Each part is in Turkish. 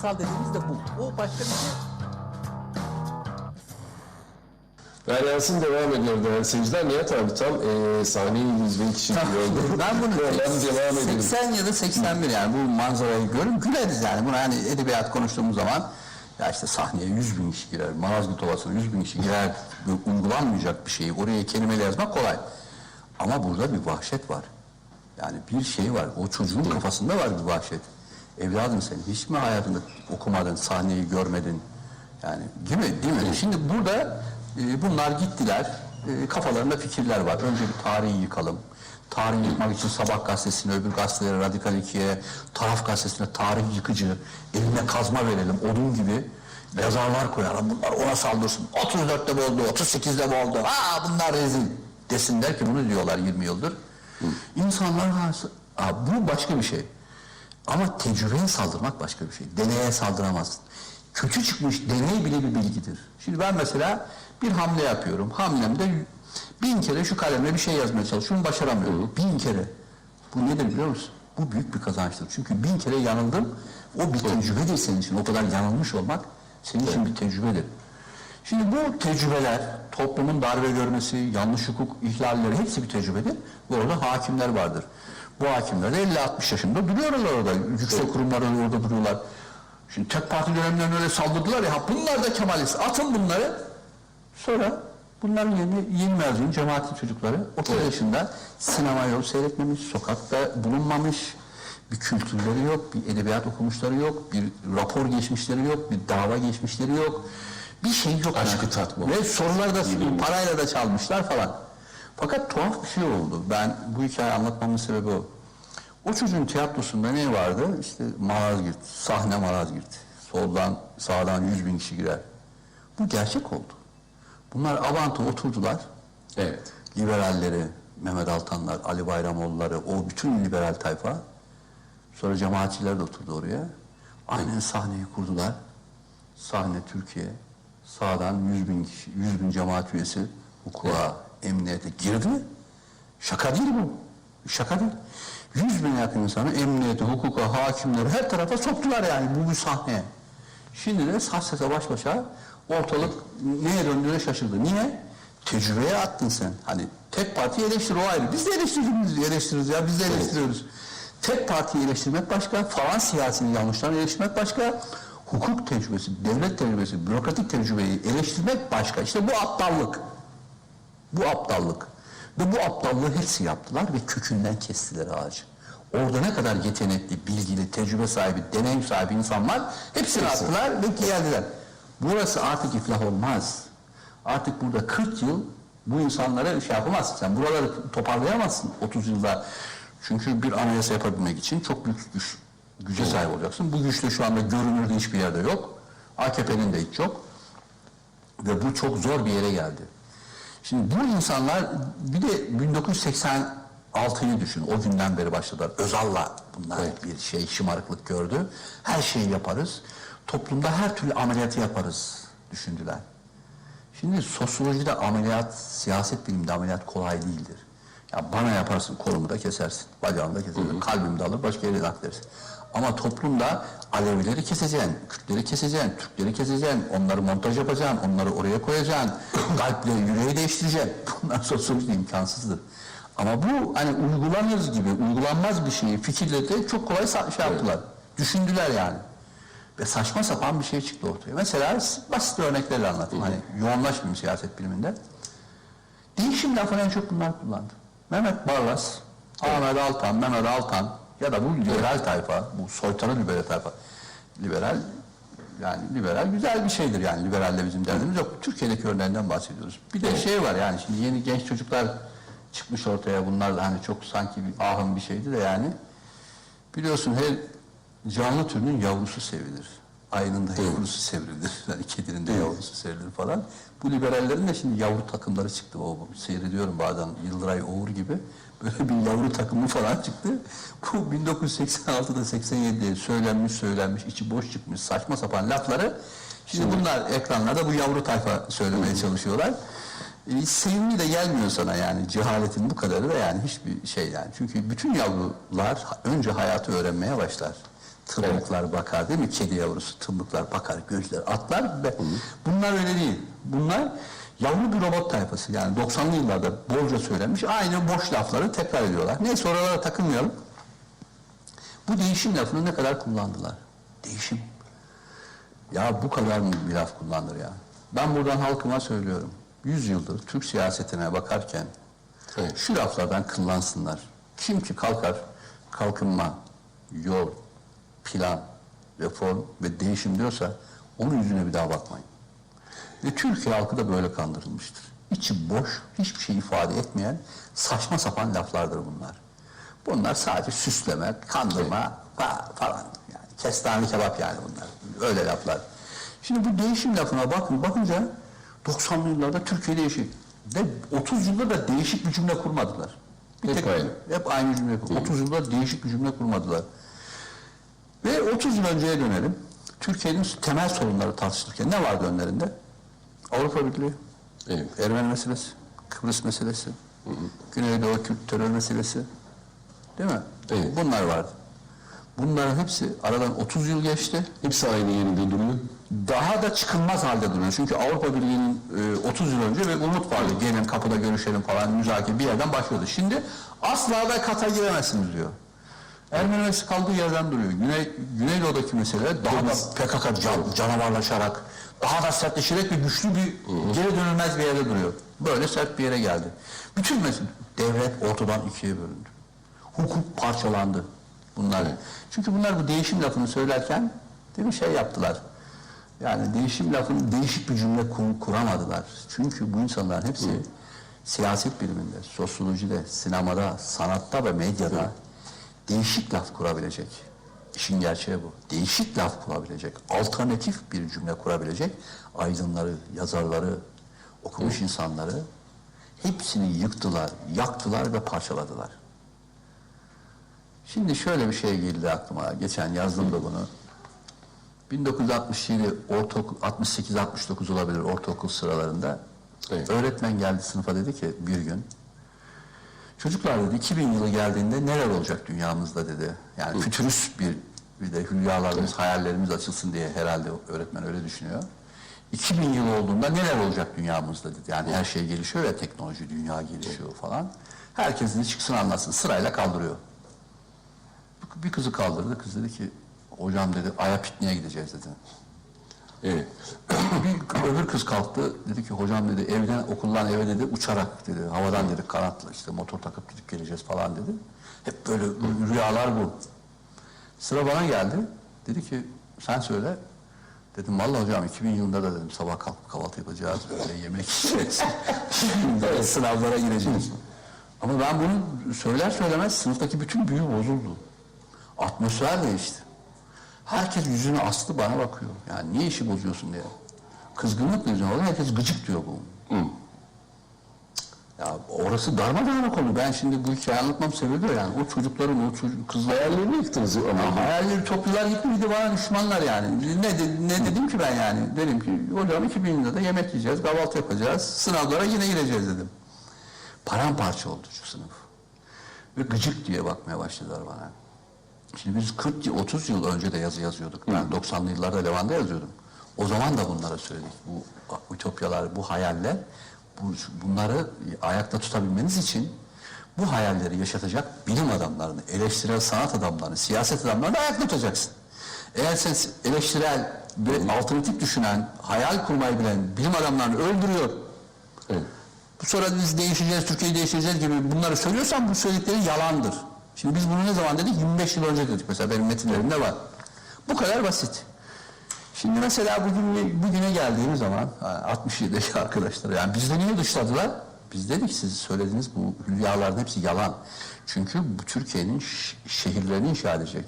sanatsal dediğimiz de bu. O başka bir şey. Yansın devam ediyor değerli seyirciler. Nihat abi tam e, sahneyi 100 bin kişi gördü. Ben bunu devam edelim. 80 ya da 81 yani bu manzarayı görüp güleriz yani. Buna hani edebiyat konuştuğumuz zaman ya işte sahneye 100 bin kişi girer, Malazgirt Ovası'na 100 bin kişi girer, uygulanmayacak bir şeyi oraya kelimeyle yazmak kolay. Ama burada bir vahşet var. Yani bir şey var, o çocuğun kafasında var bir vahşet. Evladım sen hiç mi hayatında okumadın, sahneyi görmedin? Yani gibi değil mi? Şimdi burada e, bunlar gittiler, e, kafalarında fikirler var. Önce bir tarihi yıkalım. Tarihi yıkmak için Sabah gazetesine, öbür gazetelere, Radikal 2'ye, Taraf gazetesine tarih yıkıcı, eline kazma verelim, odun gibi yazarlar koyalım. Bunlar ona saldırsın. 34'te mi oldu, 38'de mi oldu? Aa bunlar rezil desinler ki bunu diyorlar 20 yıldır. İnsanlar ha, ha, bu başka bir şey. Ama tecrübeye saldırmak başka bir şey. Deneye saldıramazsın. Kötü çıkmış deney bile bir bilgidir. Şimdi ben mesela bir hamle yapıyorum. Hamlemde bin kere şu kalemle bir şey yazmaya çalışıyorum. Başaramıyorum. Bin kere. Bu nedir biliyor musun? Bu büyük bir kazançtır. Çünkü bin kere yanıldım. O bir tecrübedir senin için. O kadar yanılmış olmak senin için bir tecrübedir. Şimdi bu tecrübeler, toplumun darbe görmesi, yanlış hukuk ihlalleri hepsi bir tecrübedir. Ve orada hakimler vardır. Bu hakimler de 50-60 yaşında duruyorlar orada. Yüksek kurumlar orada duruyorlar. Şimdi tek parti dönemlerinde öyle saldırdılar ya, bunlar da Kemalist. Atın bunları. Sonra bunların yerine yeni mezun cemaatin çocukları 30 yaşında sinema yolu seyretmemiş, sokakta bulunmamış, bir kültürleri yok, bir edebiyat okumuşları yok, bir rapor geçmişleri yok, bir dava geçmişleri yok. Bir şey yok. Aşkı yani. tatmamış. Ve soruları da parayla da çalmışlar falan. Fakat tuhaf bir şey oldu. Ben bu hikayeyi anlatmamın sebebi o. O çocuğun tiyatrosunda ne vardı? İşte Malazgirt, sahne Malazgirt. Soldan, sağdan yüz bin kişi girer. Bu gerçek oldu. Bunlar Avant'a oturdular. Evet. Liberalleri, Mehmet Altanlar, Ali Bayramoğulları, o bütün liberal tayfa. Sonra cemaatçiler de oturdu oraya. Aynen sahneyi kurdular. Sahne Türkiye. Sağdan yüz bin kişi, yüz bin cemaat üyesi hukuka, emniyete girdi. Şaka değil bu. Şaka değil. Yüz bin yakın insanı emniyete, hukuka, hakimleri her tarafa soktular yani bu bir sahne. Şimdi de saç sese baş başa ortalık neye döndüğüne şaşırdı. Niye? Tecrübeye attın sen. Hani tek parti eleştir o ayrı. Biz de eleştiriyoruz, eleştiriyoruz ya biz de eleştiriyoruz. Tek partiyi eleştirmek başka, falan siyasinin yanlışlarını eleştirmek başka, hukuk tecrübesi, devlet tecrübesi, bürokratik tecrübeyi eleştirmek başka. İşte bu aptallık. Bu aptallık. Ve bu aptallığı hepsi yaptılar ve kökünden kestiler ağacı. Orada ne kadar yetenekli, bilgili, tecrübe sahibi, deneyim sahibi insanlar hepsini attılar ve geldiler. Burası artık iflah olmaz. Artık burada 40 yıl bu insanlara şey yapamazsın. Sen buraları toparlayamazsın 30 yılda. Çünkü bir anayasa yapabilmek için çok büyük güç, güce sahip olacaksın. Bu güç de şu anda görünürde hiçbir yerde yok. AKP'nin de hiç yok. Ve bu çok zor bir yere geldi. Şimdi bu insanlar bir de 1986'yı düşün. O günden beri başladılar. Özal'la bunlar bir şey şımarıklık gördü. Her şeyi yaparız. Toplumda her türlü ameliyatı yaparız düşündüler. Şimdi sosyolojide ameliyat, siyaset biliminde ameliyat kolay değildir. Ya bana yaparsın kolumu da kesersin, bacağımı da kesersin, kalbimi de alır başka yere naklersin. Ama toplumda Alevileri keseceksin, Kürtleri keseceksin, Türkleri keseceksin, onları montaj yapacaksın, onları oraya koyacaksın, kalple yüreği değiştireceksin. Bunlar sosyolojide imkansızdır. Ama bu hani uygulanır gibi, uygulanmaz bir şeyi fikirleri çok kolay şey yaptılar. Düşündüler yani. Ve saçma sapan bir şey çıktı ortaya. Mesela basit örneklerle anlatayım. Hani yoğunlaşmayayım siyaset biliminde. Değişim lafını en çok bunlar kullandı. Mehmet Barlas, Ahmet Altan, Mehmet Altan ya da bu liberal tayfa, bu soytarı liberal tayfa. Liberal, yani liberal güzel bir şeydir yani. Liberalle bizim derdimiz yok. Türkiye'deki örneğinden bahsediyoruz. Bir de şey var yani şimdi yeni genç çocuklar çıkmış ortaya. Bunlar da hani çok sanki bir ahım bir şeydi de yani. Biliyorsun her canlı türünün yavrusu sevilir. Ayının da yavrusu sevrilir. Yani kedinin de yavrusu sevrilir falan. Bu liberallerin de şimdi yavru takımları çıktı. O seyrediyorum bazen Yıldıray Oğur gibi. Böyle bir yavru takımı falan çıktı. Bu 1986'da 87'de söylenmiş söylenmiş içi boş çıkmış saçma sapan lafları Şimdi bunlar ekranlarda bu yavru tayfa söylemeye çalışıyorlar. E, sevimli de gelmiyor sana yani cehaletin bu kadarı da yani hiçbir şey yani. Çünkü bütün yavrular önce hayatı öğrenmeye başlar. Tırmıklar bakar değil mi? Kedi yavrusu tırmıklar bakar, gözler atlar. Ve bunlar öyle değil. Bunlar yavru bir robot tayfası. Yani 90'lı yıllarda bolca söylenmiş. Aynı boş lafları tekrar ediyorlar. Neyse oralara takılmayalım. Bu değişim lafını ne kadar kullandılar? Değişim. Ya bu kadar mı bir laf kullanılır ya? Ben buradan halkıma söylüyorum. Yüz yıldır Türk siyasetine bakarken Evet. şu laflardan kıllansınlar. Kim ki kalkar kalkınma, yol, plan, reform ve değişim diyorsa onun yüzüne bir daha bakmayın. Ve Türkiye halkı da böyle kandırılmıştır. İçi boş, hiçbir şey ifade etmeyen saçma sapan laflardır bunlar. Bunlar sadece süsleme, kandırma fa- falan. Yani kestane kebap yani bunlar. Öyle laflar. Şimdi bu değişim lafına bakın, bakınca 90'lı yıllarda Türkiye değişik. Ve 30 yılda da değişik bir cümle kurmadılar. Bir Hep aynı. Hep aynı cümle kurmadılar. 30 yılda değişik bir cümle kurmadılar. Ve 30 yıl önceye dönelim. Türkiye'nin temel sorunları tartışılırken ne vardı önlerinde? Avrupa Birliği, Evet. Ermeni meselesi, Kıbrıs meselesi, Güneydoğu Kürt terör meselesi. Değil mi? Evet. Bunlar vardı. Bunların hepsi aradan 30 yıl geçti. Hepsi aynı yerinde duruyor. Daha da çıkılmaz halde duruyor. Çünkü Avrupa Birliği'nin e, 30 yıl önce ve umut vardı. Gelin kapıda görüşelim falan müzakere bir yerden başlıyordu. Şimdi asla da kata giremezsiniz diyor. Ermeni meselesi kaldığı yerden duruyor. Güney, Güneydoğu'daki mesele daha da PKK can, canavarlaşarak, daha da sertleşerek ve güçlü bir geri dönülmez bir yerde duruyor. Böyle sert bir yere geldi. Bütün mesele, devlet ortadan ikiye bölündü. Hukuk parçalandı bunlar. Çünkü bunlar bu değişim lafını söylerken değil mi şey yaptılar. Yani değişim lafını değişik bir cümle kur- kuramadılar. Çünkü bu insanların hepsi siyaset biliminde, sosyolojide, sinemada, sanatta ve medyada değişik laf kurabilecek. İşin gerçeği bu. Değişik laf kurabilecek, alternatif bir cümle kurabilecek aydınları, yazarları, okumuş insanları hepsini yıktılar, yaktılar ve parçaladılar. Şimdi şöyle bir şey geldi aklıma. Geçen yazdım da bunu. 1967 ortaokul 68 69 olabilir ortaokul sıralarında. Evet. Öğretmen geldi sınıfa dedi ki bir gün Çocuklar dedi 2000 yılı geldiğinde neler olacak dünyamızda dedi. Yani fütürist bir bir de hülyalarımız, hayallerimiz açılsın diye herhalde öğretmen öyle düşünüyor. 2000 yıl olduğunda neler olacak dünyamızda dedi. Yani her şey gelişiyor ya teknoloji, dünya gelişiyor falan. Herkes dedi çıksın anlatsın. Sırayla kaldırıyor. Bir kızı kaldırdı. Kız dedi ki hocam dedi Ay'a pikniğe gideceğiz dedi. Bir öbür kız kalktı dedi ki hocam dedi evden okuldan eve dedi uçarak dedi havadan dedi kanatla işte motor takıp gidip geleceğiz falan dedi. Hep böyle rü- rüyalar bu. Sıra bana geldi. Dedi ki sen söyle. Dedim vallahi hocam 2000 yılında da dedim sabah kalkıp kahvaltı yapacağız. Öyle yemek yiyeceğiz. 2000 yılında sınavlara gireceğiz. Ama ben bunu söyler söylemez sınıftaki bütün büyü bozuldu. Atmosfer değişti. Herkes yüzünü astı bana bakıyor. Yani niye işi bozuyorsun diye. Kızgınlık yüzüne oldu. Herkes gıcık diyor bu. Ya orası darmadağınık oldu. Ben şimdi bu hikayeyi anlatmam sebebi o yani. O çocukların, o çocuk, kızlar... Hayallerini yıktınız ama. Ya hayalleri toplular de bana düşmanlar yani. Ne, de- ne dedim ki ben yani? Dedim ki hocam 2000 lirada da yemek yiyeceğiz, kahvaltı yapacağız, sınavlara yine gireceğiz dedim. Paramparça oldu şu sınıf. Ve gıcık diye bakmaya başladılar bana. Şimdi biz 40 yıl, 30 yıl önce de yazı yazıyorduk. Ben 90'lı yıllarda Levan'da yazıyordum. O zaman da bunlara söyledik. Bu ütopyalar, bu hayaller, bu, bunları ayakta tutabilmeniz için bu hayalleri yaşatacak bilim adamlarını, eleştirel sanat adamlarını, siyaset adamlarını ayakta tutacaksın. Eğer sen eleştirel ve alternatif düşünen, hayal kurmayı bilen bilim adamlarını öldürüyor, Evet. bu sonra biz değişeceğiz, Türkiye'yi değiştireceğiz gibi bunları söylüyorsan bu söyledikleri yalandır. Şimdi biz bunu ne zaman dedik? 25 yıl önce dedik mesela benim metinlerimde var. Bu kadar basit. Şimdi mesela bugün bugüne geldiğimiz zaman ha, 67'deki arkadaşlar yani bizde niye dışladılar? Biz dedik siz söylediğiniz bu hülyaların hepsi yalan. Çünkü bu Türkiye'nin şehirlerini inşa edecek.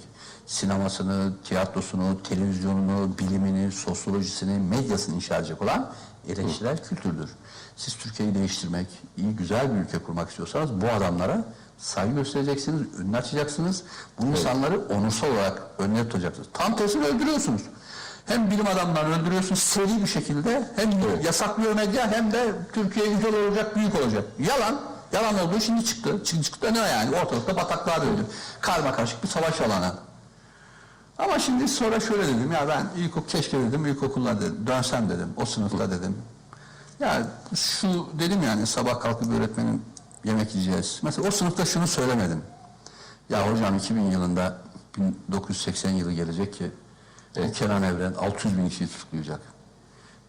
Sinemasını, tiyatrosunu, televizyonunu, bilimini, sosyolojisini, medyasını inşa edecek olan eleştirel kültürdür. Siz Türkiye'yi değiştirmek, iyi güzel bir ülke kurmak istiyorsanız bu adamlara saygı göstereceksiniz, önünü açacaksınız. Bu insanları onursal olarak önüne tutacaksınız. Tam tersini öldürüyorsunuz. Hem bilim adamlarını öldürüyorsunuz seri bir şekilde hem yasaklıyor medya hem de Türkiye güzel olacak, büyük olacak. Yalan. Yalan olduğu şimdi çıktı. Çıktı, çıktı ne yani? Ortalıkta bataklığa döndü. Karma karışık bir savaş alanı. Ama şimdi sonra şöyle dedim ya ben ilkokul keşke dedim ilkokulda dedim, dönsem dedim o sınıfta dedim. Ya şu dedim yani sabah kalkıp öğretmenin yemek yiyeceğiz. Mesela o sınıfta şunu söylemedim. Ya hocam 2000 yılında 1980 yılı gelecek ki evet. Kenan Evren 600 bin kişiyi tutuklayacak.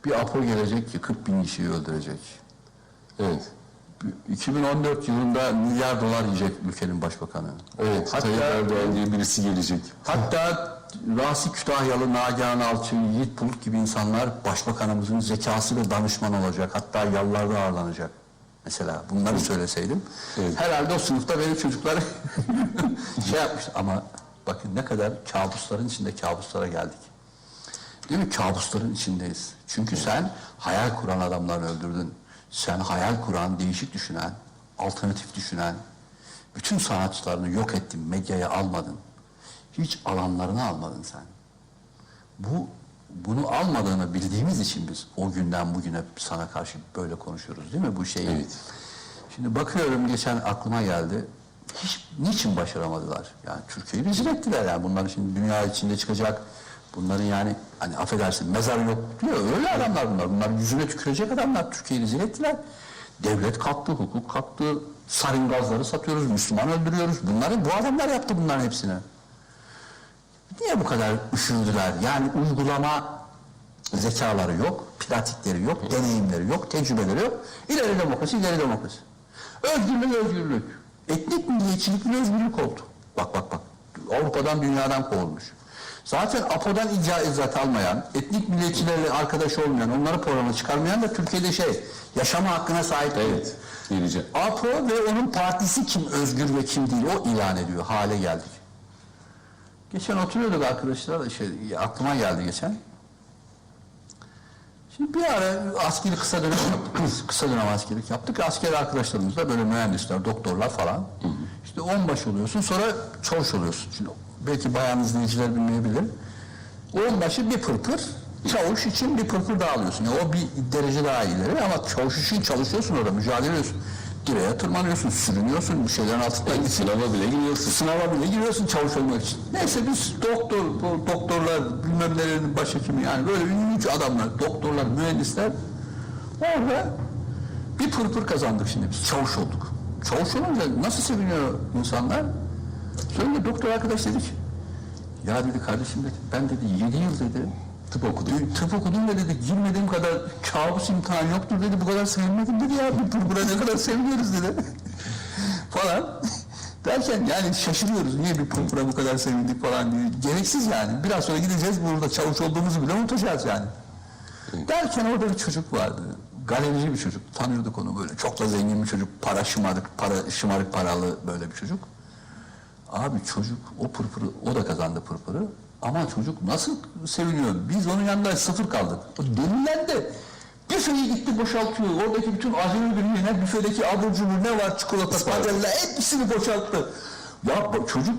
Bir Apo gelecek ki 40 bin kişiyi öldürecek. Evet. 2014 yılında milyar dolar yiyecek ülkenin başbakanı. Evet. Hatta- Tayyip Erdoğan diye birisi gelecek. Hatta Rasi Kütahyalı, Nagihan Alçı, Yiğit Bulut gibi insanlar başbakanımızın zekası ve danışman olacak. Hatta yallarda ağırlanacak. Mesela bunları söyleseydim. Evet. Herhalde o sınıfta benim çocuklar şey yapmış. Ama bakın ne kadar kabusların içinde kabuslara geldik. Değil mi? Kabusların içindeyiz. Çünkü sen hayal kuran adamları öldürdün. Sen hayal kuran, değişik düşünen, alternatif düşünen, bütün sanatçılarını yok ettin, medyaya almadın. Hiç alanlarını almadın sen. Bu bunu almadığını bildiğimiz için biz o günden bugüne sana karşı böyle konuşuyoruz değil mi bu şeyi? Evet. Şimdi bakıyorum geçen aklıma geldi. Hiç niçin başaramadılar? Yani Türkiye'yi rezil ettiler yani. Bunların şimdi dünya içinde çıkacak. Bunların yani hani affedersin mezar yok diyor. Öyle adamlar bunlar. Bunlar yüzüne tükürecek adamlar. Türkiye'yi rezil ettiler. Devlet kalktı, hukuk kalktı. Sarin gazları satıyoruz, Müslüman öldürüyoruz. Bunları bu adamlar yaptı bunların hepsini. Niye bu kadar üşürdüler? Yani uygulama zekaları yok, pratikleri yok, deneyimleri yok, tecrübeleri yok. İleri demokrasi, ileri demokrasi. Özgürlük, özgürlük. Etnik milliyetçilik bir özgürlük oldu. Bak bak bak. Avrupa'dan, dünyadan kovulmuş. Zaten APO'dan icazat almayan, etnik milliyetçilerle arkadaş olmayan, onları programa çıkarmayan da Türkiye'de şey, yaşama hakkına sahip değil. Evet. Geleceğim. APO ve onun partisi kim özgür ve kim değil o ilan ediyor. Hale geldik. Geçen oturuyorduk arkadaşlar, şey, aklıma geldi geçen. Şimdi bir ara askeri kısa dönem yaptık. Kısa dönem askerlik yaptık. Asker arkadaşlarımızla böyle mühendisler, doktorlar falan. İşte onbaşı oluyorsun sonra çavuş oluyorsun. Şimdi belki bayan izleyiciler bilmeyebilir. Onbaşı bir pırpır, çavuş için bir pırpır daha alıyorsun. Yani o bir derece daha ileri ama çavuş için çalışıyorsun orada, mücadele ediyorsun. Direğe tırmanıyorsun, sürünüyorsun, bir şeylerin altından Evet, sınava bile giriyorsun. Sınava bile giriyorsun çavuş olmak için. Neyse biz doktor, bu doktorlar, bilmem nelerin başhekimi yani böyle ünlü adamlar, doktorlar, mühendisler orada bir pırpır kazandık şimdi biz. Çavuş olduk. Çavuş olunca nasıl seviniyor insanlar? Sonra doktor arkadaş dedi ki, ya dedi kardeşim dedi, ben dedi yedi yıl dedi, tıp okudum. Tıp okudum ve dedi, girmediğim kadar kabus imtihan yoktur dedi, bu kadar sevinmedim dedi ya, bir pırpıra ne kadar seviniyoruz dedi. falan. Derken yani şaşırıyoruz. Niye bir pırpıra bu kadar sevindik falan diye. Gereksiz yani. Biraz sonra gideceğiz burada çavuş olduğumuzu bile unutacağız yani. Derken orada bir çocuk vardı. Galerici bir çocuk. Tanıyorduk onu böyle. Çok da zengin bir çocuk. Para şımarık, para, şımarık paralı böyle bir çocuk. Abi çocuk o pırpırı, o da kazandı pırpırı. Ama çocuk nasıl seviniyor? Biz onun yanında sıfır kaldık. O deliler de büfeyi gitti boşaltıyor. Oradaki bütün acılı ürünler, büfedeki abur cubur ne var çikolata, patella hepsini boşalttı. Ya çocuk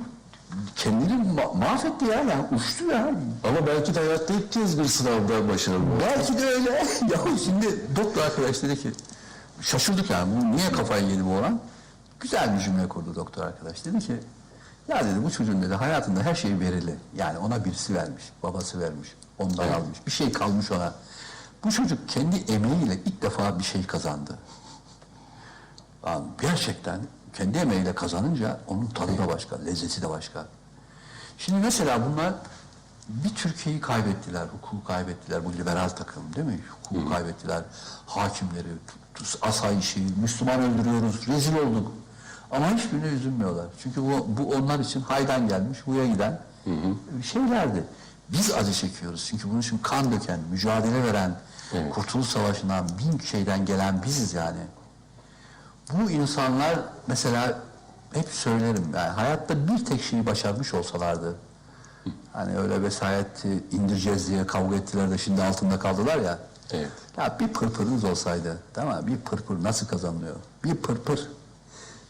kendini ma- mahvetti ya, ya uçtu ya. Ama belki de hayatta ilk kez bir sınavda başarılı. Belki de öyle. ya şimdi doktor arkadaş dedi ki, şaşırdık yani bu niye kafayı yedi bu oğlan? Güzel bir cümle kurdu doktor arkadaş. Dedi ki, ya dedi bu çocuğun dedi hayatında her şey verili. Yani ona birisi vermiş, babası vermiş, ondan almış. Bir şey kalmış ona. Bu çocuk kendi emeğiyle ilk defa bir şey kazandı. Abi gerçekten kendi emeğiyle kazanınca onun tadı da başka, lezzeti de başka. Şimdi mesela bunlar bir Türkiye'yi kaybettiler, hukuku kaybettiler, bu liberal takım değil mi? Hukuku kaybettiler, hakimleri, asayişi, Müslüman öldürüyoruz, rezil olduk. Ama hiçbirine üzülmüyorlar. Çünkü bu, bu onlar için haydan gelmiş, buya giden şeylerdi. Biz acı çekiyoruz. Çünkü bunun için kan döken, mücadele veren, Kurtuluş Savaşı'ndan bin şeyden gelen biziz yani. Bu insanlar mesela hep söylerim yani hayatta bir tek şeyi başarmış olsalardı hani öyle vesayeti indireceğiz diye kavga ettiler de şimdi altında kaldılar ya. Evet. Ya bir pırpırınız olsaydı değil mi? Bir pırpır nasıl kazanılıyor? Bir pırpır.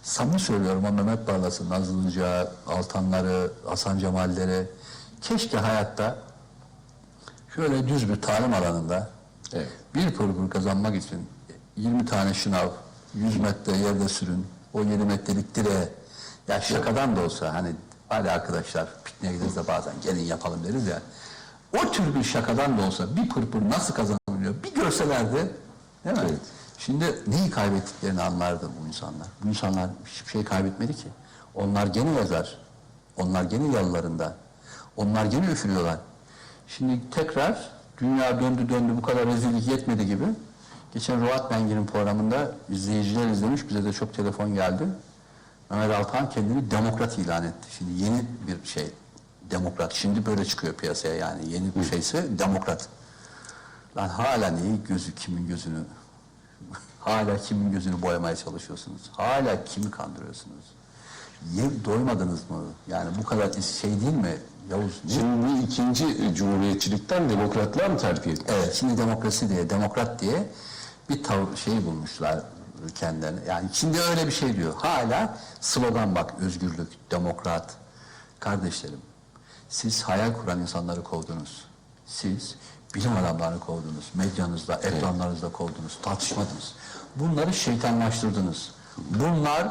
Samimi söylüyorum o Mehmet Barlas'ı, Nazlı Ilıca, Altanları, Hasan Cemalleri. Keşke hayatta şöyle düz bir talim alanında Evet. bir pırpır kazanmak için 20 tane şınav, 100 metre yerde sürün, o 7 metrelik direğe. Ya şakadan da olsa hani hadi arkadaşlar pikniğe gideriz de bazen gelin yapalım deriz ya. O tür bir şakadan da olsa bir pırpır nasıl kazanılıyor bir görselerdi değil mi? Evet. Şimdi neyi kaybettiklerini anlardı bu insanlar. Bu insanlar hiçbir şey kaybetmedi ki. Onlar gene yazar. Onlar gene yalılarında. Onlar gene üfürüyorlar. Şimdi tekrar dünya döndü döndü bu kadar rezillik yetmedi gibi. Geçen Ruat Bengi'nin programında izleyiciler izlemiş. Bize de çok telefon geldi. Mehmet Altan kendini demokrat ilan etti. Şimdi yeni bir şey demokrat. Şimdi böyle çıkıyor piyasaya yani. Yeni bir şeyse demokrat. Lan hala neyi gözü kimin gözünü hala kimin gözünü boyamaya çalışıyorsunuz? Hala kimi kandırıyorsunuz? Ye, doymadınız mı? Yani bu kadar şey değil mi Yavuz? Ne? Şimdi bu ikinci cumhuriyetçilikten demokratlığa mı terfi etti? Evet, şimdi demokrasi diye, demokrat diye bir şey bulmuşlar kendilerine. Yani şimdi öyle bir şey diyor. Hala slogan bak, özgürlük, demokrat. Kardeşlerim, siz hayal kuran insanları kovdunuz. Siz bilim adamlarını kovdunuz. Medyanızda, ekranlarınızda kovdunuz. Tartışmadınız. Bunları şeytanlaştırdınız. Bunlar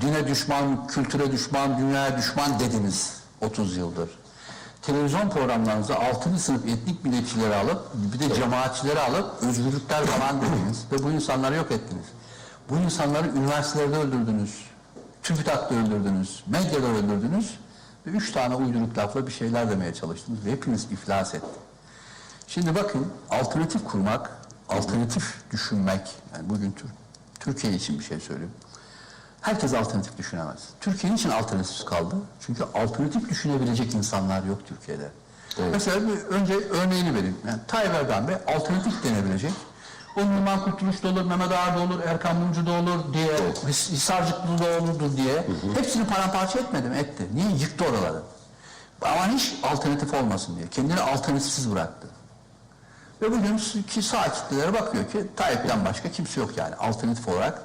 dine düşman, kültüre düşman, dünyaya düşman dediniz 30 yıldır televizyon programlarınızda altıncı sınıf etnik milliyetçileri alıp bir de cemaatçileri alıp özgürlükler falan dediniz ve bu insanları yok ettiniz. Bu insanları üniversitelerde öldürdünüz, TÜBİTAK'ta öldürdünüz, medyada öldürdünüz ve üç tane uyduruk lafla bir şeyler demeye çalıştınız ve hepiniz iflas etti. Şimdi bakın alternatif kurmak, alternatif düşünmek, yani bugün Tür- Türkiye için bir şey söyleyeyim. Herkes alternatif düşünemez. Türkiye için alternatifsiz kaldı? Çünkü alternatif düşünebilecek insanlar yok Türkiye'de. Evet. Mesela bir önce örneğini vereyim. Yani Tayyip Erdoğan Bey alternatif denebilecek. O Numan Kurtuluş da olur, Mehmet Ağar da olur, Erkan Mumcu da olur diye, His- Hisarcıklı da olurdu diye. Hepsini paramparça etmedi mi? Etti. Niye? Yıktı oraları. Ama hiç alternatif olmasın diye. Kendini alternatifsiz bıraktı. Ve bugün ki sağ kitlelere bakıyor ki Tayyip'ten başka kimse yok yani. Alternatif olarak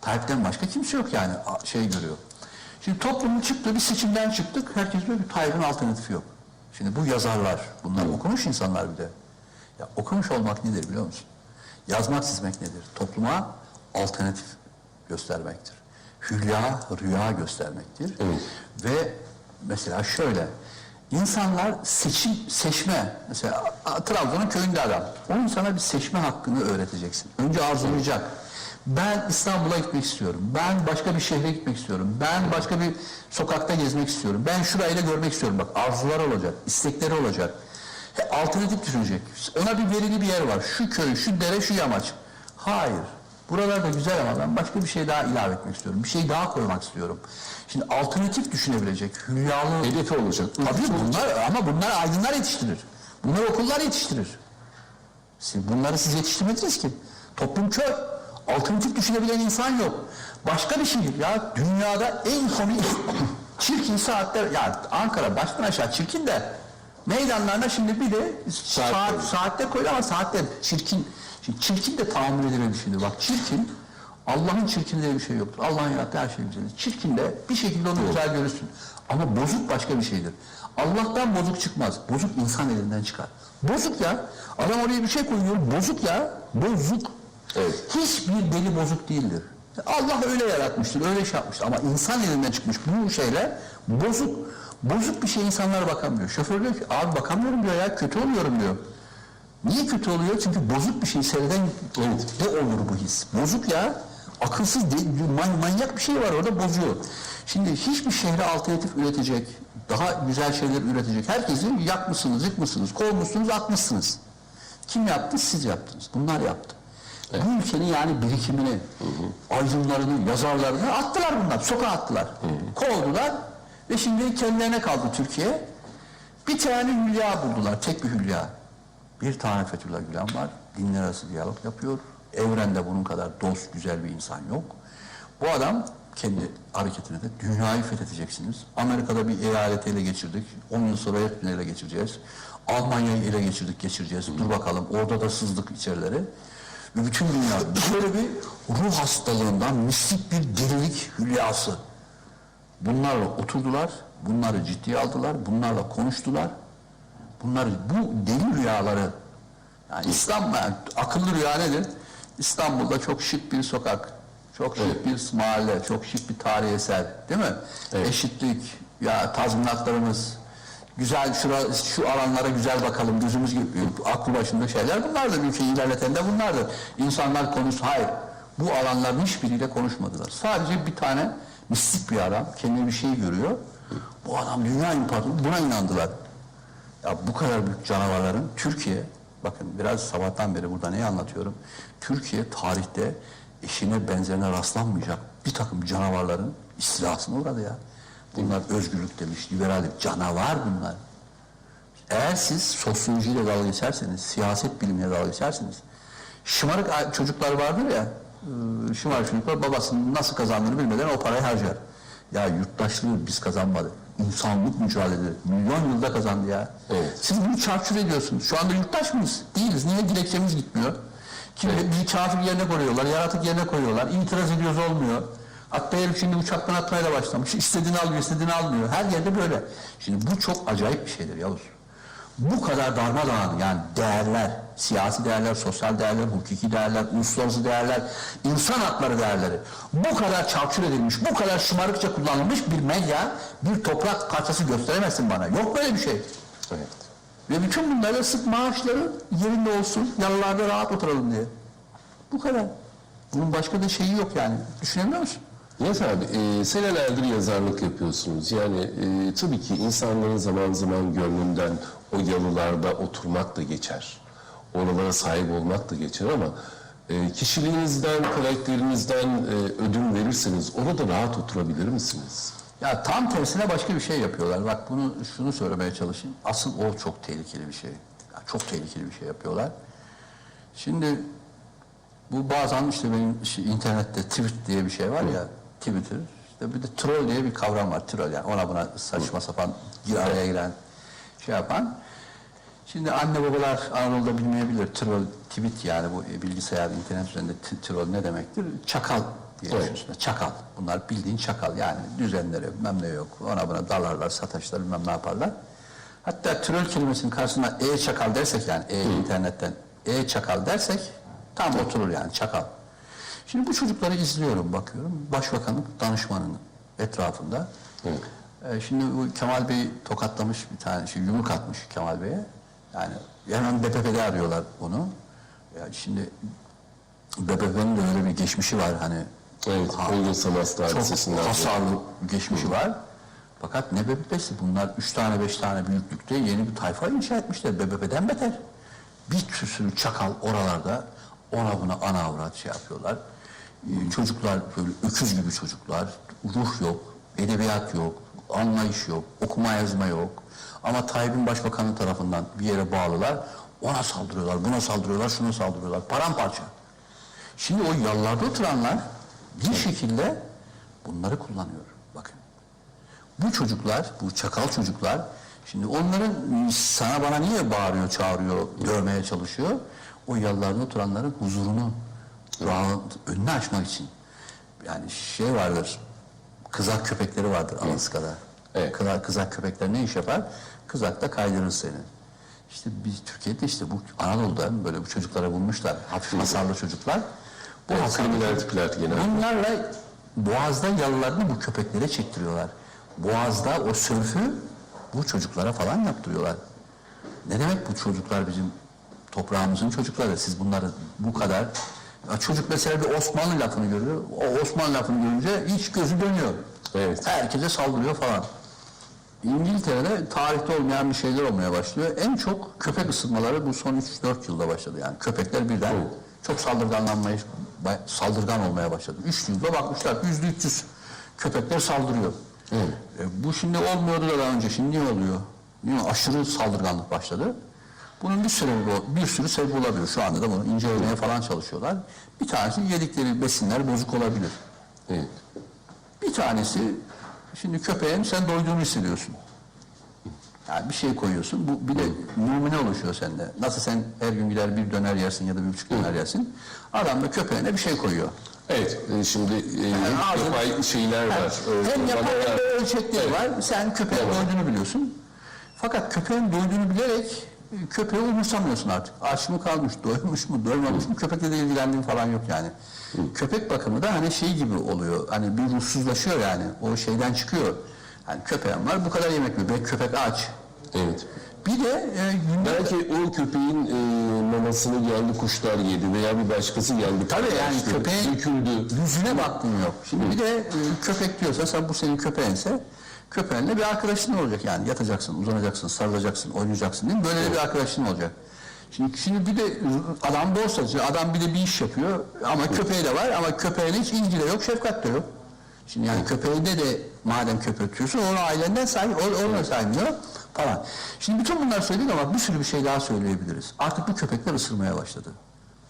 Tayyip'ten başka kimse yok yani şey görüyor. Şimdi toplumun çıktığı bir seçimden çıktık. Herkes diyor ki Tayyip'in alternatifi yok. Şimdi bu yazarlar, bunlar okumuş insanlar bir de. Ya okumuş olmak nedir biliyor musun? Yazmak çizmek nedir? Topluma alternatif göstermektir. Hülya, rüya göstermektir. Evet. Ve mesela şöyle, insanlar seçim, seçme, mesela Trabzon'un köyünde adam. O insana bir seçme hakkını öğreteceksin. Önce arzulayacak. Ben İstanbul'a gitmek istiyorum. Ben başka bir şehre gitmek istiyorum. Ben başka bir sokakta gezmek istiyorum. Ben şurayı da görmek istiyorum. Bak arzular olacak, istekleri olacak. He, alternatif düşünecek. Ona bir verili bir yer var. Şu köy, şu dere, şu yamaç. Hayır. Buralar da güzel ama ben başka bir şey daha ilave etmek istiyorum. Bir şey daha koymak istiyorum. Şimdi alternatif düşünebilecek, hülyalı... Hedefi olacak. Tabii bunlar ama bunlar aydınlar yetiştirir. Bunlar okullar yetiştirir. Siz, bunları siz yetiştirmediniz ki. Toplum kör. Alternatif düşünebilen insan yok. Başka bir şey ya dünyada en komik çirkin saatler ya Ankara baştan aşağı çirkin de meydanlarına şimdi bir de saat, koyuyor. saatler koyuyor ama saatler çirkin. Şimdi çirkin de tahammül edilen şeydir. Bak çirkin Allah'ın çirkin diye bir şey yoktur. Allah'ın yarattığı her şey güzeldir. Çirkin de bir şekilde onu güzel görürsün. Ama bozuk başka bir şeydir. Allah'tan bozuk çıkmaz. Bozuk insan elinden çıkar. Bozuk ya. Adam oraya bir şey koyuyor. Bozuk ya. Bozuk. Evet. Hiçbir deli bozuk değildir. Allah öyle yaratmıştır, öyle şey yapmıştır. Ama insan elinden çıkmış bu şeyler bozuk. Bozuk bir şey insanlara bakamıyor. Şoför diyor ki abi bakamıyorum diyor ya kötü oluyorum diyor. Niye kötü oluyor? Çünkü bozuk bir şey seyreden de olur bu his. Bozuk ya. Akılsız değil, man- manyak bir şey var orada bozuyor. Şimdi hiçbir şehre alternatif üretecek, daha güzel şeyler üretecek. Herkesi yakmışsınız, yıkmışsınız, kovmuşsunuz, atmışsınız. Kim yaptı? Siz yaptınız. Bunlar yaptı. Bu ülkenin yani birikimini, aydınlarını, yazarlarını attılar bunlar. Sokağa attılar. Kovdular ve şimdi kendilerine kaldı Türkiye. Bir tane hülya buldular, tek bir hülya. Bir tane Fethullah Gülen var, dinler arası diyalog yapıyor. Evrende bunun kadar dost, güzel bir insan yok. Bu adam kendi hareketine de dünyayı fethedeceksiniz. Amerika'da bir eyaleti ele geçirdik. 10 yıl sonra hepsini ele geçireceğiz. Almanya'yı ele geçirdik, geçireceğiz. Dur bakalım, orada da sızdık içerileri. Bütün dünya böyle bir ruh hastalığından mistik bir delilik hülyası. Bunlarla oturdular, bunları ciddiye aldılar, bunlarla konuştular. Bunlar bu deli rüyaları yani İstanbul yani akıllı rüya nedir? İstanbul'da çok şık bir sokak, çok şık bir mahalle, çok şık bir tarihi eser değil mi? Evet. Eşitlik, ya tazminatlarımız, Güzel şura, şu alanlara güzel bakalım gözümüz gibi aklı başında şeyler bunlardır. Ülkeyi ilerleten de bunlardır. İnsanlar konuş hayır. Bu alanların hiçbiriyle konuşmadılar. Sadece bir tane mistik bir adam kendine bir şey görüyor. Bu adam dünya imparatorluğu buna inandılar. Ya bu kadar büyük canavarların Türkiye, bakın biraz sabahtan beri burada neyi anlatıyorum? Türkiye tarihte eşine benzerine rastlanmayacak bir takım canavarların istilasına uğradı ya. Bunlar özgürlük demiş, liberallik, canavar bunlar. Eğer siz sosyolojiyle dalga geçerseniz, siyaset bilimine dalga geçerseniz, şımarık çocuklar vardır ya, e, şımarık çocuklar babasının nasıl kazandığını bilmeden o parayı harcar. Ya yurttaşlığı biz kazanmadık. İnsanlık mücadele milyon yılda kazandı ya. Evet. Siz bunu çarçur ediyorsunuz. Şu anda yurttaş mıyız? Değiliz. Niye dilekçemiz gitmiyor? Kim bir kafir yerine koyuyorlar, yaratık yerine koyuyorlar. İtiraz ediyoruz olmuyor. Hatta herif şimdi uçaktan atmaya da başlamış. İstediğini alıyor, istediğini almıyor. Her yerde böyle. Şimdi bu çok acayip bir şeydir Yavuz. Bu kadar darmadağın yani değerler, siyasi değerler, sosyal değerler, hukuki değerler, uluslararası değerler, insan hakları değerleri bu kadar çarçur edilmiş, bu kadar şımarıkça kullanılmış bir medya, bir toprak parçası gösteremezsin bana. Yok böyle bir şey. Evet. Ve bütün bunları sırf maaşları yerinde olsun, yalılarda rahat oturalım diye. Bu kadar. Bunun başka da şeyi yok yani. Düşünebiliyor musun? Nihat abi, e, senelerdir yazarlık yapıyorsunuz. Yani e, tabii ki insanların zaman zaman gönlünden o yalılarda oturmak da geçer. Oralara sahip olmak da geçer ama e, kişiliğinizden, karakterinizden e, ödün verirseniz orada rahat oturabilir misiniz? Ya tam tersine başka bir şey yapıyorlar. Bak bunu şunu söylemeye çalışayım. Asıl o çok tehlikeli bir şey. Ya çok tehlikeli bir şey yapıyorlar. Şimdi bu bazen işte benim işte internette tweet diye bir şey var ya Twitter. İşte bir de troll diye bir kavram var. Troll yani ona buna saçma sapan bir araya giren şey yapan. Şimdi anne babalar Anadolu'da bilmeyebilir. Troll, tweet yani bu bilgisayar, internet üzerinde troll ne demektir? Çakal diye Evet. Çakal. Bunlar bildiğin çakal. Yani düzenleri bilmem ne yok. Ona buna dalarlar, sataşlar bilmem ne yaparlar. Hatta troll kelimesinin karşısına e-çakal dersek yani e internetten e-çakal dersek tam oturur yani çakal. Şimdi bu çocukları izliyorum, bakıyorum. Başbakanın danışmanının etrafında. Evet. Ee, şimdi bu Kemal Bey tokatlamış bir tane şey, yumruk atmış Kemal Bey'e. Yani hemen BPP'de arıyorlar onu. Ya şimdi BPP'nin de öyle bir geçmişi var hani. Evet, Uygun Samas çok hasarlı geçmişi var. Fakat ne BBP'si bunlar üç tane beş tane büyüklükte yeni bir tayfa inşa etmişler. BBP'den beter. Bir sürü çakal oralarda ona buna ana avrat şey yapıyorlar. Çocuklar böyle öküz gibi çocuklar. Ruh yok, edebiyat yok, anlayış yok, okuma yazma yok. Ama Tayyip'in başbakanı tarafından bir yere bağlılar. Ona saldırıyorlar, buna saldırıyorlar, şuna saldırıyorlar. Paramparça. Şimdi o yallarda oturanlar bir şekilde bunları kullanıyor. Bakın. Bu çocuklar, bu çakal çocuklar, şimdi onların sana bana niye bağırıyor, çağırıyor, dövmeye çalışıyor? O yallarda oturanların huzurunu, rahat, önünü açmak için. Yani şey vardır, kızak köpekleri vardır Alaska'da. Evet. Kızak, kızak köpekler ne iş yapar? Kızakta kaydırır seni. İşte biz Türkiye'de işte bu Anadolu'da böyle bu çocuklara bulmuşlar. Hafif hasarlı çocuklar. Bu Evet, hasarlı tipler genelde. Bunlarla boğazda yalılarını bu köpeklere çektiriyorlar. Boğazda o sörfü bu çocuklara falan yaptırıyorlar. Ne demek bu çocuklar bizim toprağımızın çocukları? Siz bunları bu kadar... Ya çocuk mesela bir Osmanlı lafını görüyor. O Osmanlı lafını görünce hiç gözü dönüyor. Evet. Herkese saldırıyor falan. İngiltere'de tarihte olmayan bir şeyler olmaya başlıyor. En çok köpek ısırmaları bu son 3-4 yılda başladı. Yani köpekler birden çok saldırganlanmaya, saldırgan olmaya başladı. 3 yılda bakmışlar yüzde 300 köpekler saldırıyor. E, bu şimdi olmuyordu da daha önce. Şimdi niye oluyor? Niye? Aşırı saldırganlık başladı. Bunun bir sürü bir sürü sebebi olabilir. Şu anda da bunu incelemeye falan çalışıyorlar. Bir tanesi yedikleri besinler bozuk olabilir. Evet. Bir tanesi şimdi köpeğin sen doyduğunu hissediyorsun. Yani bir şey koyuyorsun. Bu bir de numune oluşuyor sende. Nasıl sen her gün gider bir döner yersin ya da bir buçuk döner yersin. Adam da köpeğine bir şey koyuyor. Evet, e, şimdi e, ağzı- yapay şeyler var. Yani hem yapay hem de ölçekleri var. Sen köpeğin doyduğunu biliyorsun. Fakat köpeğin doyduğunu bilerek köpeği umursamıyorsun artık. Aç mı kalmış, doymuş mu, doymamış mı köpekle de ilgilendiğin falan yok yani. Köpek bakımı da hani şey gibi oluyor. Hani bir ruhsuzlaşıyor yani. O şeyden çıkıyor. Hani köpeğim var bu kadar yemek mi? Ben köpek aç. Evet. Bir de e, günde... Belki o köpeğin e, mamasını geldi kuşlar yedi veya bir başkası geldi. Tabii yani işte, köpeğin döküldü. yüzüne baktın yok. Şimdi bir de e, köpek diyorsa sen bu senin köpeğinse köpeğinle bir arkadaşın olacak yani yatacaksın, uzanacaksın, sarılacaksın, oynayacaksın değil mi? Böyle bir arkadaşın olacak. Şimdi, şimdi bir de adam borsacı, adam bir de bir iş yapıyor ama köpeği de var ama köpeğine hiç ilgi de yok, şefkat de yok. Şimdi yani köpeğinde de madem köpek tutuyorsun onu ailenden sahibi, o- ona saymıyor falan. Şimdi bütün bunları söyledik ama bir sürü bir şey daha söyleyebiliriz. Artık bu köpekler ısırmaya başladı.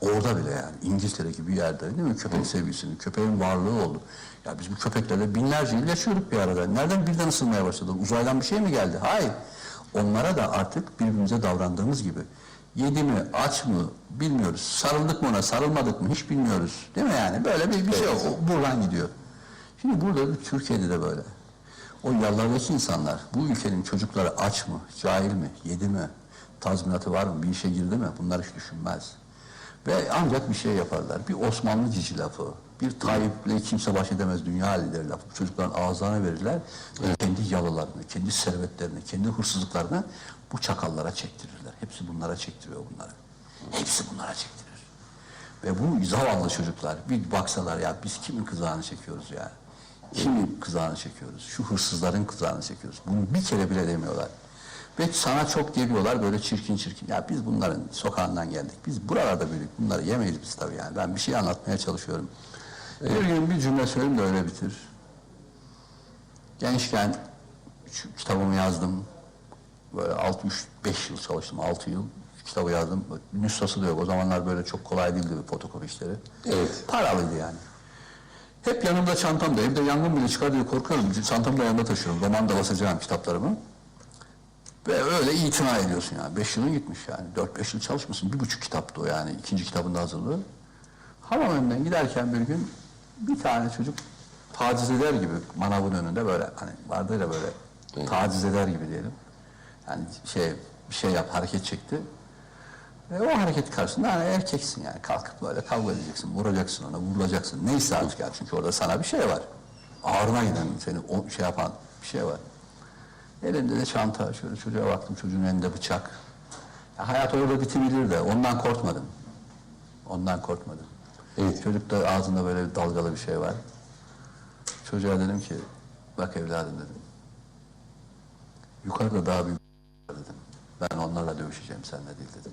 Orada bile yani İngiltere gibi bir yerde değil mi? Köpek sevgisinin, köpeğin varlığı oldu. Ya biz bu köpeklerle binlerce yıl yaşıyorduk bir arada. Nereden birden ısırmaya başladı? Uzaydan bir şey mi geldi? Hayır. Onlara da artık birbirimize davrandığımız gibi. Yedi mi, aç mı bilmiyoruz. Sarıldık mı ona, sarılmadık mı hiç bilmiyoruz. Değil mi yani? Böyle bir, bir şey o- buradan gidiyor. Şimdi burada da Türkiye'de de böyle. O yallardaki insanlar, bu ülkenin çocukları aç mı, cahil mi, yedi mi, tazminatı var mı, bir işe girdi mi bunlar hiç düşünmez. Ve ancak bir şey yaparlar. Bir Osmanlı cici lafı, bir Tayyip'le kimse baş edemez dünya lideri lafı. Çocukların ağızlarına verirler ve kendi yalılarını, kendi servetlerini, kendi hırsızlıklarını bu çakallara çektirirler. Hepsi bunlara çektiriyor bunları. Hepsi bunlara çektirir. Ve bu zavallı çocuklar bir baksalar ya biz kimin kızağını çekiyoruz ya? Kimin kızağını çekiyoruz? Şu hırsızların kızağını çekiyoruz. Bunu bir kere bile demiyorlar. Ve sana çok geliyorlar böyle çirkin çirkin. Ya biz bunların sokağından geldik. Biz buralarda büyüdük. Bunları yemeyiz biz tabii yani. Ben bir şey anlatmaya çalışıyorum. Bir gün bir cümle söyleyeyim de öyle bitir. Gençken şu kitabımı yazdım. Böyle 6 3 5 yıl çalıştım. 6 yıl kitabı yazdım. Nüshası da yok. O zamanlar böyle çok kolay değildi bu fotokopi işleri. Evet. Paralıydı yani. Hep yanımda çantamda. Evde yangın bile çıkar diye korkuyorum. Çantamı da yanımda taşıyorum. Romanda basacağım kitaplarımı. Ve öyle itina ediyorsun yani. Beş yılın gitmiş yani. Dört beş yıl çalışmışsın. Bir buçuk kitaptı o yani. ikinci kitabın da hazırlığı. Hamam önünden giderken bir gün bir tane çocuk taciz eder gibi manavın önünde böyle hani vardı ya böyle taciz eder gibi diyelim. Yani şey bir şey yap hareket çekti. E, o hareket karşısında hani erkeksin yani kalkıp böyle kavga edeceksin, vuracaksın ona, vurulacaksın. Neyse artık yani çünkü orada sana bir şey var. Ağrına giden seni o şey yapan bir şey var. Elinde de çanta, şöyle çocuğa baktım, çocuğun elinde bıçak. Ya hayat orada bitebilir de ondan korkmadım. Ondan korkmadım. Evet. Çocukta ağzında böyle bir dalgalı bir şey var. Çocuğa dedim ki, bak evladım dedim. Yukarıda daha büyük var dedim. Ben onlarla dövüşeceğim seninle değil dedim.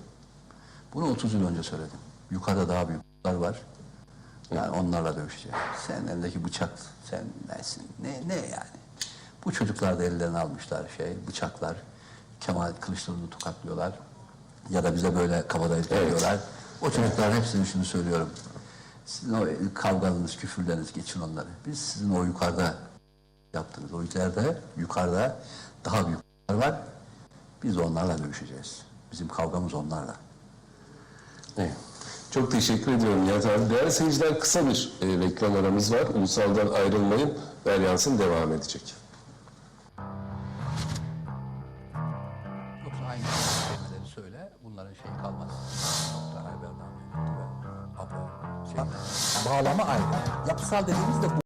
Bunu 30 yıl önce söyledim. Yukarıda daha büyükler var. Yani onlarla dövüşeceğim. Senin elindeki bıçak, sen nesin? Ne, ne yani? Bu çocuklar da ellerine almışlar şey, bıçaklar. Kemal Kılıçdaroğlu'nu tokatlıyorlar. Ya da bize böyle kabadayılık ediyorlar. O çocukların hepsini şunu söylüyorum. Sizin o kavgalarınız, küfürleriniz geçin onları. Biz sizin o yukarıda yaptığınız, o ileride, yukarıda daha büyükler var. Biz onlarla dövüşeceğiz. Bizim kavgamız onlarla. Evet. Çok teşekkür ediyorum Nihat abi. Değerli seyirciler kısa bir e, reklam aramız var. Ulusal'dan ayrılmayın. Veryansın devam edecek. Bağlama ayrı. Yapısal dediğimiz de bu.